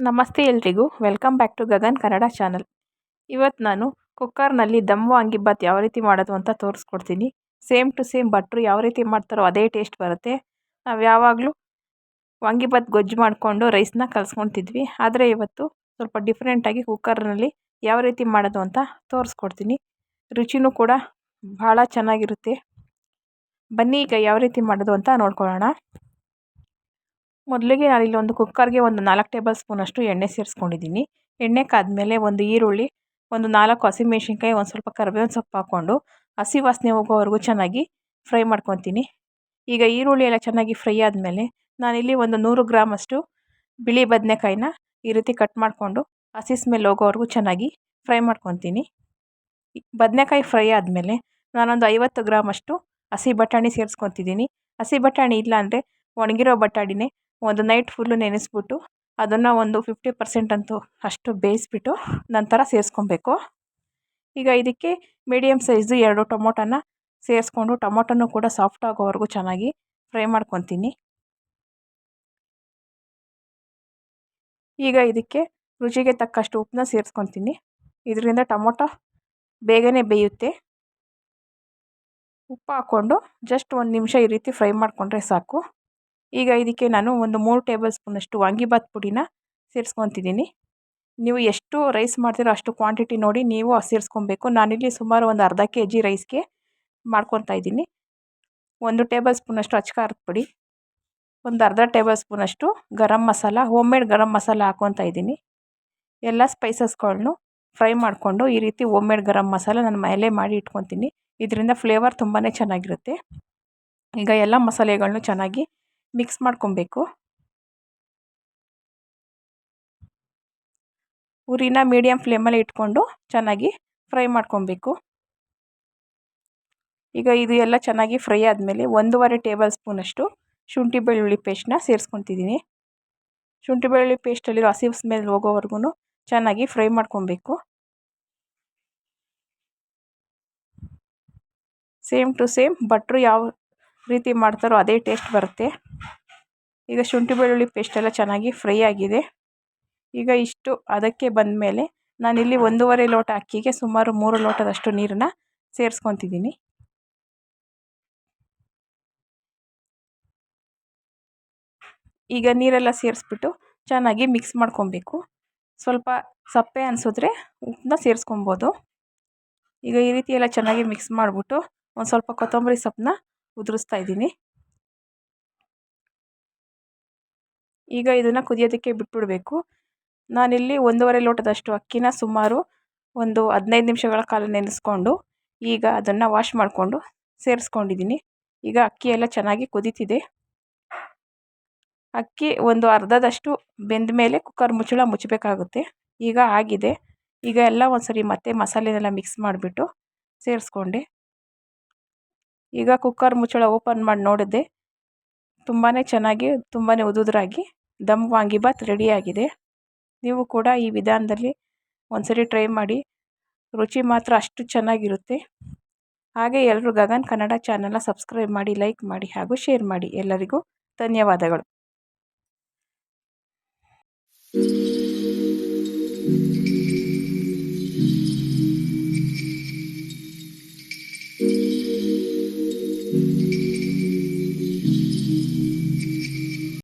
ನಮಸ್ತೆ ಎಲ್ರಿಗೂ. Welcome back to Gagan Kannada channel. ಇವತ್ತು ನಾನು ಕುಕ್ಕರ್ನಲ್ಲಿ ದಮ್ ವಾಂಗಿಬಾತ್ ಯಾವ ರೀತಿ ಮಾಡೋದು ಅಂತ ತೋರಿಸ್ಕೊಡ್ತೀನಿ. ಸೇಮ್ ಟು ಸೇಮ್ ಭಟ್ರು ಯಾವ ರೀತಿ ಮಾಡ್ತಾರೋ ಅದೇ ಟೇಸ್ಟ್ ಬರುತ್ತೆ. ನಾವು ಯಾವಾಗಲೂ ವಾಂಗಿಬಾತ್ ಗೊಜ್ಜು ಮಾಡಿಕೊಂಡು ರೈಸ್ನ ಕಲಿಸ್ಕೊಳ್ತಿದ್ವಿ ಆದರೆ ಇವತ್ತು ಸ್ವಲ್ಪ ಡಿಫ್ರೆಂಟಾಗಿ ಕುಕ್ಕರ್ನಲ್ಲಿ ಯಾವ ರೀತಿ ಮಾಡೋದು ಅಂತ ತೋರಿಸ್ಕೊಡ್ತೀನಿ. ರುಚಿನೂ ಕೂಡ ಭಾಳ ಚೆನ್ನಾಗಿರುತ್ತೆ. ಬನ್ನಿ ಈಗ ಯಾವ ರೀತಿ ಮಾಡೋದು ಅಂತ ನೋಡ್ಕೊಳ್ಳೋಣ. ಮೊದಲಿಗೆ ನಾನಿಲ್ಲಿ ಒಂದು ಕುಕ್ಕರ್ಗೆ ಒಂದು ನಾಲ್ಕು ಟೇಬಲ್ ಸ್ಪೂನಷ್ಟು ಎಣ್ಣೆ ಸೇರಿಸ್ಕೊಂಡಿದ್ದೀನಿ. ಎಣ್ಣೆ ಕಾದ್ಮೇಲೆ ಒಂದು ಈರುಳ್ಳಿ, ಒಂದು ನಾಲ್ಕು ಹಸಿಮೆಣ್ಸಿನ್ಕಾಯಿ ಒಂದು ಸ್ವಲ್ಪ ಕರಿಬೇವಿನ ಸೊಪ್ಪು ಹಾಕ್ಕೊಂಡು ಹಸಿ ವಾಸನೆ ಹೋಗೋವರೆಗೂ ಚೆನ್ನಾಗಿ ಫ್ರೈ ಮಾಡ್ಕೊತೀನಿ. ಈಗ ಈರುಳ್ಳಿ ಎಲ್ಲ ಚೆನ್ನಾಗಿ ಫ್ರೈ ಆದಮೇಲೆ ನಾನಿಲ್ಲಿ ಒಂದು ನೂರು ಗ್ರಾಮಷ್ಟು ಬಿಳಿ ಬದನೆಕಾಯಿನ ಈ ರೀತಿ ಕಟ್ ಮಾಡಿಕೊಂಡು ಹಸಿ ಸ್ಮೆಲ್ ಹೋಗೋವರೆಗೂ ಚೆನ್ನಾಗಿ ಫ್ರೈ ಮಾಡ್ಕೊತೀನಿ. ಬದನೆಕಾಯಿ ಫ್ರೈ ಆದಮೇಲೆ ನಾನೊಂದು ಐವತ್ತು ಗ್ರಾಮಷ್ಟು ಹಸಿ ಬಟಾಣಿ ಸೇರಿಸ್ಕೊತಿದ್ದೀನಿ. ಹಸಿ ಬಟಾಣಿ ಇಲ್ಲಾಂದರೆ ಒಣಗಿರೋ ಬಟಾಣಿನೇ ಒಂದು ನೈಟ್ ಫುಲ್ಲು ನೆನೆಸ್ಬಿಟ್ಟು ಅದನ್ನು ಒಂದು ಫಿಫ್ಟಿ ಪರ್ಸೆಂಟ್ ಅಂತೂ ಅಷ್ಟು ಬೇಯಿಸ್ಬಿಟ್ಟು ನಂತರ ಸೇರಿಸ್ಕೊಬೇಕು. ಈಗ ಇದಕ್ಕೆ ಮೀಡಿಯಮ್ ಸೈಜು ಎರಡು ಟೊಮೊಟೊನ ಸೇರಿಸ್ಕೊಂಡು ಟೊಮೊಟೊನೂ ಕೂಡ ಸಾಫ್ಟ್ ಆಗೋವರೆಗೂ ಚೆನ್ನಾಗಿ ಫ್ರೈ ಮಾಡ್ಕೊತೀನಿ. ಈಗ ಇದಕ್ಕೆ ರುಚಿಗೆ ತಕ್ಕಷ್ಟು ಉಪ್ಪನ್ನ ಸೇರಿಸ್ಕೊತೀನಿ. ಇದರಿಂದ ಟೊಮೊಟೊ ಬೇಗನೆ ಬೇಯುತ್ತೆ. ಉಪ್ಪು ಹಾಕ್ಕೊಂಡು ಜಸ್ಟ್ ಒಂದು ನಿಮಿಷ ಈ ರೀತಿ ಫ್ರೈ ಮಾಡಿಕೊಂಡ್ರೆ ಸಾಕು. ಈಗ ಇದಕ್ಕೆ ನಾನು ಒಂದು ಮೂರು ಟೇಬಲ್ ಸ್ಪೂನಷ್ಟು ವಾಂಗಿಬಾತ್ ಪುಡಿನ ಸೇರಿಸ್ಕೊತಿದ್ದೀನಿ. ನೀವು ಎಷ್ಟು ರೈಸ್ ಮಾಡ್ತೀರೋ ಅಷ್ಟು ಕ್ವಾಂಟಿಟಿ ನೋಡಿ ನೀವು ಸೇರಿಸ್ಕೊಬೇಕು. ನಾನಿಲ್ಲಿ ಸುಮಾರು ಒಂದು ಅರ್ಧ ಕೆ ಜಿ ರೈಸ್ಗೆ ಮಾಡ್ಕೊತಾ ಇದ್ದೀನಿ. ಒಂದು ಟೇಬಲ್ ಸ್ಪೂನಷ್ಟು ಅಚ್ಚ ಖಾರದ ಪುಡಿ, ಒಂದು ಅರ್ಧ ಟೇಬಲ್ ಸ್ಪೂನಷ್ಟು ಗರಂ ಮಸಾಲ, ಹೋಮ್ ಮೇಡ್ ಗರಂ ಮಸಾಲ ಹಾಕ್ಕೊತಾ ಇದ್ದೀನಿ. ಎಲ್ಲ ಸ್ಪೈಸಸ್ಗಳನ್ನು ಫ್ರೈ ಮಾಡಿಕೊಂಡು ಈ ರೀತಿ ಹೋಮ್ ಮೇಡ್ ಗರಂ ಮಸಾಲ ನಾನು ಮೇಲೆ ಮಾಡಿ ಇಟ್ಕೊತೀನಿ. ಇದರಿಂದ ಫ್ಲೇವರ್ ತುಂಬಾ ಚೆನ್ನಾಗಿರುತ್ತೆ. ಈಗ ಎಲ್ಲ ಮಸಾಲೆಗಳನ್ನು ಚೆನ್ನಾಗಿ ಮಿಕ್ಸ್ ಮಾಡ್ಕೊಬೇಕು. ಉರಿನ ಮೀಡಿಯಮ್ ಫ್ಲೇಮಲ್ಲಿ ಇಟ್ಕೊಂಡು ಚೆನ್ನಾಗಿ ಫ್ರೈ ಮಾಡ್ಕೊಬೇಕು. ಈಗ ಇದು ಎಲ್ಲ ಚೆನ್ನಾಗಿ ಫ್ರೈ ಆದಮೇಲೆ ಒಂದೂವರೆ ಟೇಬಲ್ ಸ್ಪೂನಷ್ಟು ಶುಂಠಿ ಬೆಳ್ಳುಳ್ಳಿ ಪೇಸ್ಟನ್ನ ಸೇರಿಸ್ಕೊತಿದ್ದೀನಿ ಶುಂಠಿ ಬೆಳ್ಳುಳ್ಳಿ ಪೇಸ್ಟಲ್ಲಿರೋ ಹಸಿ ಸ್ಮೆಲ್ ಹೋಗೋವರೆಗೂ ಚೆನ್ನಾಗಿ ಫ್ರೈ ಮಾಡ್ಕೊಬೇಕು. ಸೇಮ್ ಟು ಸೇಮ್ ಭಟ್ರು ಯಾವ ರೀತಿ ಮಾಡ್ತಾರೋ ಅದೇ ಟೇಸ್ಟ್ ಬರುತ್ತೆ. ಈಗ ಶುಂಠಿ ಬೆಳ್ಳುಳ್ಳಿ ಪೇಸ್ಟ್ ಎಲ್ಲ ಚೆನ್ನಾಗಿ ಫ್ರೈ ಆಗಿದೆ. ಈಗ ಇಷ್ಟು ಅದಕ್ಕೆ ಬಂದ ಮೇಲೆ ನಾನಿಲ್ಲಿ ಒಂದೂವರೆ ಲೋಟ ಅಕ್ಕಿಗೆ ಸುಮಾರು ಮೂರು ಲೋಟದಷ್ಟು ನೀರನ್ನು ಸೇರಿಸ್ಕೊತಿದ್ದೀನಿ. ಈಗ ನೀರೆಲ್ಲ ಸೇರಿಸ್ಬಿಟ್ಟು ಚೆನ್ನಾಗಿ ಮಿಕ್ಸ್ ಮಾಡ್ಕೊಬೇಕು. ಸ್ವಲ್ಪ ಸಪ್ಪೆ ಅನಿಸಿದ್ರೆ ಉಪ್ಪನ್ನ ಸೇರಿಸ್ಕೊಬೋದು. ಈಗ ಈ ರೀತಿ ಎಲ್ಲ ಚೆನ್ನಾಗಿ ಮಿಕ್ಸ್ ಮಾಡಿಬಿಟ್ಟು ಒಂದು ಸ್ವಲ್ಪ ಕೊತ್ತಂಬರಿ ಸೊಪ್ಪನ್ನ ಉದುರಿಸ್ತಾ ಇದ್ದೀನಿ. ಈಗ ಇದನ್ನು ಕುದಿಯೋದಕ್ಕೆ ಬಿಟ್ಬಿಡಬೇಕು. ನಾನಿಲ್ಲಿ ಒಂದೂವರೆ ಲೋಟದಷ್ಟು ಅಕ್ಕಿನ ಸುಮಾರು ಒಂದು ಹದಿನೈದು ನಿಮಿಷಗಳ ಕಾಲ ನೆನೆಸ್ಕೊಂಡು ಈಗ ಅದನ್ನು ವಾಶ್ ಮಾಡಿಕೊಂಡು ಸೇರಿಸ್ಕೊಂಡಿದ್ದೀನಿ ಈಗ ಅಕ್ಕಿ ಎಲ್ಲ ಚೆನ್ನಾಗಿ ಕುದೀತಿದೆ. ಅಕ್ಕಿ ಒಂದು ಅರ್ಧದಷ್ಟು ಬೆಂದ ಮೇಲೆ ಕುಕ್ಕರ್ ಮುಚ್ಚಳ ಮುಚ್ಚಬೇಕಾಗುತ್ತೆ. ಈಗ ಆಗಿದೆ. ಈಗ ಎಲ್ಲ ಒಂದು ಸರಿ ಮತ್ತೆ ಮಸಾಲೆನೆಲ್ಲ ಮಿಕ್ಸ್ ಮಾಡಿಬಿಟ್ಟು ಸೇರಿಸ್ಕೊಂಡೆ. ಈಗ ಕುಕ್ಕರ್ ಮುಚ್ಚಳ ಓಪನ್ ಮಾಡಿ ನೋಡಿದೆ ತುಂಬಾ ಚೆನ್ನಾಗಿ ತುಂಬಾ ಉದುದ್ರಾಗಿ, ದಮ್ ವಾಂಗಿಬಾತ್ ರೆಡಿಯಾಗಿದೆ ನೀವು ಕೂಡ ಈ ವಿಧಾನದಲ್ಲಿ ಒಂದ್ಸರಿ ಟ್ರೈ ಮಾಡಿ, ರುಚಿ ಮಾತ್ರ ಅಷ್ಟು ಚೆನ್ನಾಗಿರುತ್ತೆ. ಹಾಗೆ ಎಲ್ಲರೂ ಗಗನ್ ಕನ್ನಡ ಚಾನಲ್ನ ಸಬ್ಸ್ಕ್ರೈಬ್ ಮಾಡಿ ಲೈಕ್ ಮಾಡಿ ಹಾಗೂ ಶೇರ್ ಮಾಡಿ. ಎಲ್ಲರಿಗೂ ಧನ್ಯವಾದಗಳು.